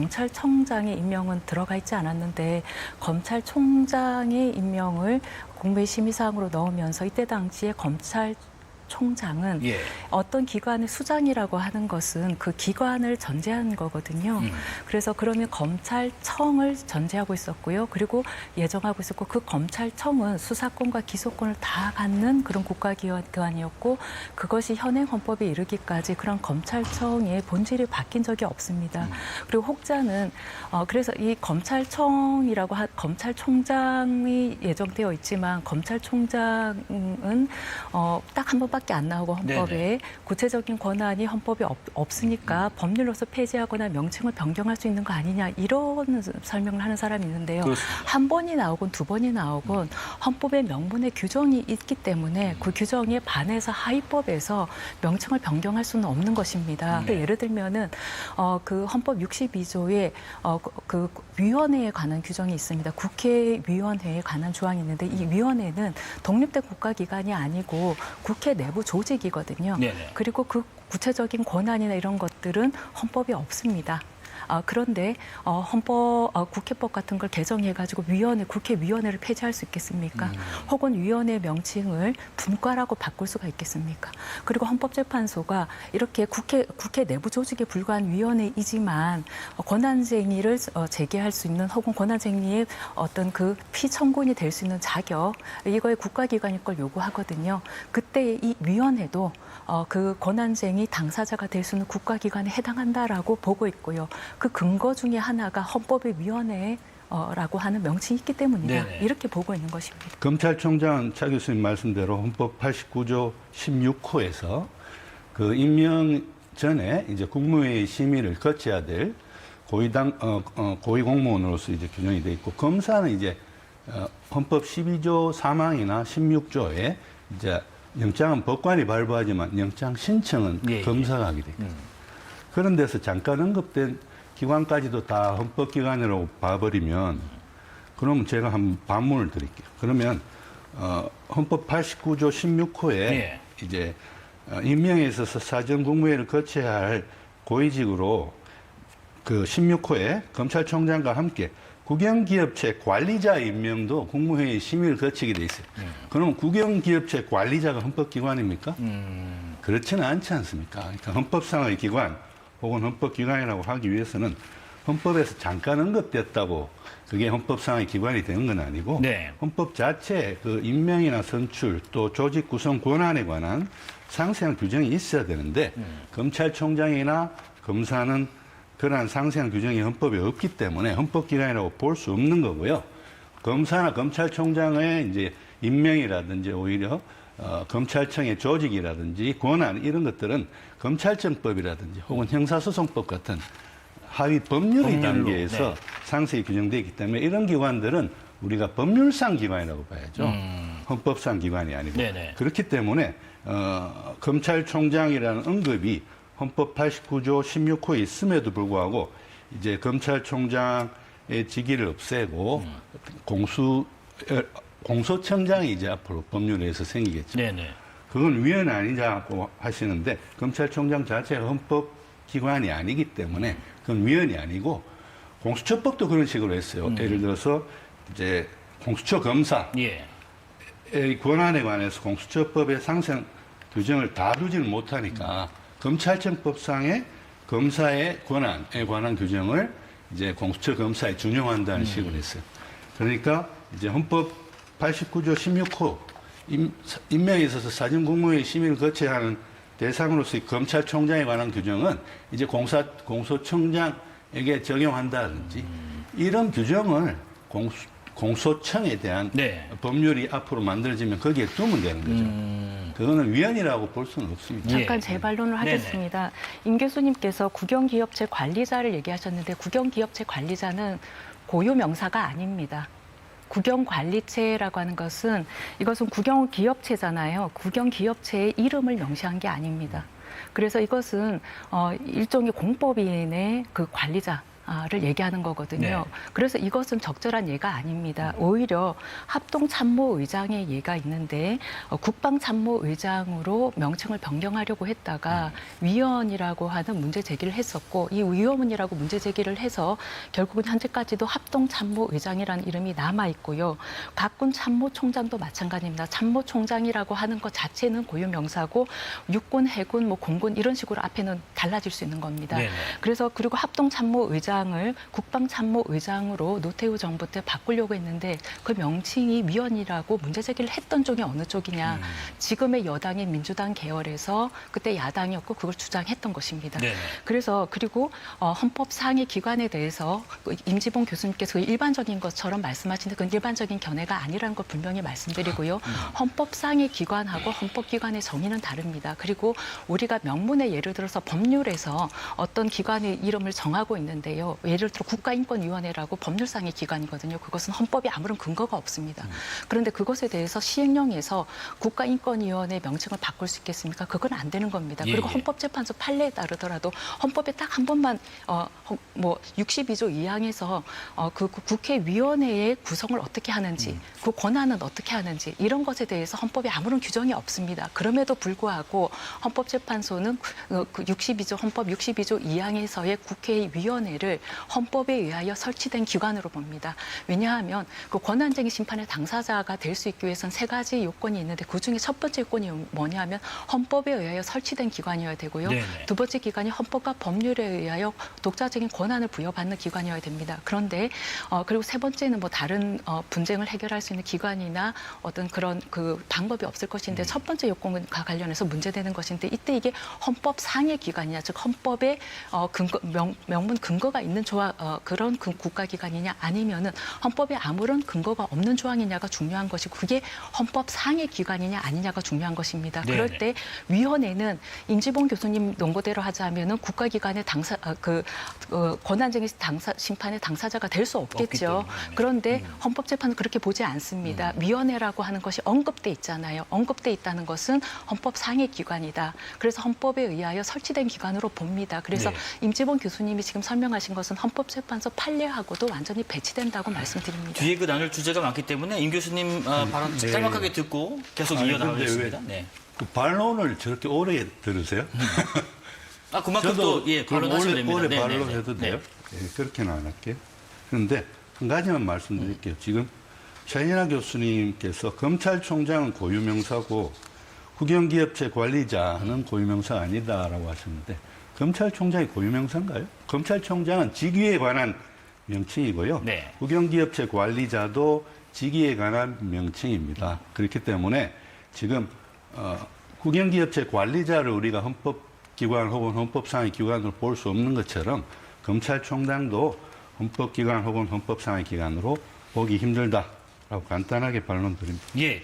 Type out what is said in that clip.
검찰청장의 임명은 들어가 있지 않았는데 검찰총장의 임명을 공무회 심의사항으로 넣으면서 이때 당시에 검찰 총장은 예. 어떤 기관의 수장이라고 하는 것은 그 기관을 전제한 거거든요. 음. 그래서 그러면 검찰청을 전제하고 있었고요. 그리고 예정하고 있었고 그 검찰청은 수사권과 기소권을 다 갖는 그런 국가기관이었고 그것이 현행 헌법에 이르기까지 그런 검찰청의 본질이 바뀐 적이 없습니다. 그리고 혹자는 어 그래서 이 검찰청이라고 하, 검찰총장이 예정되어 있지만 검찰총장은 어 딱 한 번밖에 안 나오고 헌법에 네네. 구체적인 권한이 헌법에 없, 없으니까 법률로서 폐지하거나 명칭을 변경할 수 있는 거 아니냐 이런 설명을 하는 사람이 있는데요. 그렇습니다. 한 번이 나오건 두 번이 나오건 헌법의 명분에 규정이 있기 때문에 그 규정에 반해서 하위법에서 명칭을 변경할 수는 없는 것입니다. 네. 예를 들면은 어, 그 헌법 62조에 어, 그- 그 위원회에 관한 규정이 있습니다. 국회 위원회에 관한 조항이 있는데 이 위원회는 독립된 국가기관이 아니고 국회 내부 조직이거든요. 네네. 그리고 그 구체적인 권한이나 이런 것들은 헌법에 없습니다. 아, 그런데 어, 헌법, 어, 국회법 같은 걸 개정해 가지고 위원회, 국회 위원회를 폐지할 수 있겠습니까? 음. 혹은 위원회 명칭을 분과라고 바꿀 수가 있겠습니까? 그리고 헌법재판소가 이렇게 국회, 국회 내부 조직에 불과한 위원회이지만 어, 권한쟁의를 어, 제기할 수 있는 혹은 권한쟁의의 어떤 그 피청구인이 될 수 있는 자격, 이거에 국가기관이 걸 요구하거든요. 그때 이 위원회도 어, 그 권한쟁의 당사자가 될 수 있는 국가기관에 해당한다라고 보고 있고요. 그 근거 중에 하나가 헌법의 위원회 라고 하는 명칭이 있기 때문이다. 네네. 이렇게 보고 있는 것입니다. 검찰총장은 차 교수님 말씀대로 헌법 89조 16호에서 그 임명 전에 이제 국무회의 심의를 거쳐야 될 고위당 어, 어, 고위 공무원으로서 이제 규정이 돼 있고 검사는 이제 어, 헌법 12조 3항이나 16조에 이제 영장은 법관이 발부하지만 영장 신청은 예, 예. 검사가 하게 돼. 음. 그런 데서 잠깐 언급된 기관까지도 다 헌법기관이라고 봐버리면 그럼 제가 한 반문을 드릴게요. 그러면 어, 헌법 89조 16호에 예. 이제 어, 임명에 있어서 사전 국무회의를 거쳐야 할 고위직으로 그 16호에 검찰총장과 함께 국영기업체 관리자 임명도 국무회의 심의를 거치게 돼 있어요. 그럼 국영기업체 관리자가 헌법기관입니까? 음. 그렇지는 않지 않습니까? 그러니까 헌법상의 기관 혹은 헌법기관이라고 하기 위해서는 헌법에서 잠깐 언급됐다고 그게 헌법상의 기관이 되는 건 아니고 네. 헌법 자체에 그 임명이나 선출 또 조직 구성 권한에 관한 상세한 규정이 있어야 되는데 검찰총장이나 검사는 그러한 상세한 규정이 헌법에 없기 때문에 헌법기관이라고 볼 수 없는 거고요. 검사나 검찰총장의 이제 임명이라든지 오히려 어, 검찰청의 조직이라든지 권한 이런 것들은 검찰청법이라든지 혹은 형사소송법 같은 하위 법률의 법률로, 단계에서 네. 상세히 규정되어 있기 때문에 이런 기관들은 우리가 법률상 기관이라고 봐야죠. 음. 헌법상 기관이 아니고 네네. 그렇기 때문에 어, 검찰총장이라는 언급이 헌법 89조 16호에 있음에도 불구하고 이제 검찰총장의 직위를 없애고 음. 공수 어, 공소청장이 이제 앞으로 법률에서 생기겠죠. 네네. 그건 위헌 아니냐고 하시는데 검찰총장 자체가 헌법 기관이 아니기 때문에 그건 위헌이 아니고 공수처법도 그런 식으로 했어요. 음. 예를 들어서 이제 공수처 검사의 예. 권한에 관해서 공수처법의 상세한 규정을 다루지는 못하니까 검찰청법상의 검사의 권한에 관한 규정을 이제 공수처 검사에 준용한다는 식으로 했어요. 그러니까 이제 헌법 89조 16호 임, 임명에 있어서 사전 국무회의 심의를 거쳐야 하는 대상으로서의 검찰총장에 관한 규정은 이제 공사 공소청장에게 적용한다든지 이런 규정을 공수, 공소청에 대한 네. 법률이 앞으로 만들어지면 거기에 두면 되는 거죠. 음. 그거는 위헌이라고 볼 수는 없습니다. 잠깐 예. 재반론을 네네. 하겠습니다. 임 교수님께서 국영기업체 관리자를 얘기하셨는데 국영기업체 관리자는 고유 명사가 아닙니다. 국영관리체라고 하는 것은 이것은 국영기업체잖아요. 국영기업체의 이름을 명시한 게 아닙니다. 그래서 이것은 어, 일종의 공법인의 그 관리자 얘기하는 거거든요. 네. 그래서 이것은 적절한 예가 아닙니다. 오히려 합동 참모 의장의 예가 있는데 어, 국방 참모 의장으로 명칭을 변경하려고 했다가 위원이라고 하는 문제 제기를 했었고 이 위원이라고 문제 제기를 해서 결국은 현재까지도 합동 참모 의장이라는 이름이 남아 있고요. 각군 참모 총장도 마찬가지입니다. 참모 총장이라고 하는 것 자체는 고유 명사고 육군, 해군, 뭐 공군 이런 식으로 앞에는 달라질 수 있는 겁니다. 네네. 그래서 그리고 합동 참모 의장 을 국방참모의장으로 노태우 정부 때 바꾸려고 했는데 그 명칭이 위원이라고 문제 제기를 했던 쪽이 어느 쪽이냐. 음. 지금의 여당의 민주당 계열에서 그때 야당이었고 그걸 주장했던 것입니다. 네네. 그래서 그리고 어, 헌법 상위 기관에 대해서 그 임지봉 교수님께서 그 일반적인 것처럼 말씀하시는데 그건 일반적인 견해가 아니라는 걸 분명히 말씀드리고요. 헌법 상위 기관하고 헌법 기관의 정의는 다릅니다. 그리고 우리가 명문의 예를 들어서 법률에서 어떤 기관의 이름을 정하고 있는데요. 예를 들어 국가인권위원회라고 법률상의 기관이거든요. 그것은 헌법에 아무런 근거가 없습니다. 그런데 그것에 대해서 시행령에서 국가인권위원회 명칭을 바꿀 수 있겠습니까? 그건 안 되는 겁니다. 예, 그리고 예. 헌법재판소 판례에 따르더라도 헌법에 딱 한 번만 어, 헌- 뭐 62조 2항에서 어, 그 국회위원회의 구성을 어떻게 하는지 그 권한은 어떻게 하는지 이런 것에 대해서 헌법에 아무런 규정이 없습니다. 그럼에도 불구하고 헌법재판소는 그- 그 62조 헌법 62조 2항에서의 국회위원회를 헌법에 의하여 설치된 기관으로 봅니다. 왜냐하면 그 권한쟁의 심판의 당사자가 될 수 있기 위해서는 세 가지 요건이 있는데 그 중에 첫 번째 요건이 뭐냐면 헌법에 의하여 설치된 기관이어야 되고요. 네네. 두 번째 기관이 헌법과 법률에 의하여 독자적인 권한을 부여받는 기관이어야 됩니다. 그런데 어, 그리고 세 번째는 뭐 다른 어, 분쟁을 해결할 수 있는 기관이나 어떤 그런 그 방법이 없을 것인데 첫 번째 요건과 관련해서 문제되는 것인데 이때 이게 헌법 상해 기관이냐 즉 헌법에 어, 근거 명, 명문 근거가 있는 조항 어, 그런 그 국가기관이냐 아니면은 헌법에 아무런 근거가 없는 조항이냐가 중요한 것이고 그게 헌법 상해 기관이냐 아니냐가 중요한 것입니다. 네네. 그럴 때 위원회는 임지봉 교수님 논거대로 하자면은 국가기관의 당사 아, 그 어, 권한쟁의 당사 심판의 당사자가 될 수 없겠죠. 그런데 헌법재판은 그렇게 보지 않습니다. 위원회라고 하는 것이 언급돼 있잖아요. 언급돼 있다는 것은 헌법 상해 기관이다. 그래서 헌법에 의하여 설치된 기관으로 봅니다. 그래서 네. 임지봉 교수님이 지금 설명하신 것은 헌법재판소 판례하고도 완전히 배치된다고 말씀드립니다. 뒤에 그 나눌 주제가 많기 때문에 임 교수님 어, 발언 네. 짤막하게 듣고 계속 아니, 이어나가겠습니다. 네. 그 반론을 저렇게 오래 들으세요? 아 그만큼 또 예, 발언하시면 오래, 됩니다. 오래 네, 네, 반론해도 네. 돼요? 예, 그렇게는 안 할게요. 그런데 한 가지만 말씀드릴게요. 지금 최인하 교수님께서 검찰총장은 고유명사고 국영기업체 관리자는 고유명사가 아니다라고 하셨는데 검찰총장이 고유명사인가요? 검찰총장은 직위에 관한 명칭이고요. 네. 국영기업체 관리자도 직위에 관한 명칭입니다. 그렇기 때문에 지금 어, 국영기업체 관리자를 우리가 헌법기관 혹은 헌법상의 기관으로 볼 수 없는 것처럼 검찰총장도 헌법기관 혹은 헌법상의 기관으로 보기 힘들다라고 간단하게 반론 드립니다. 예.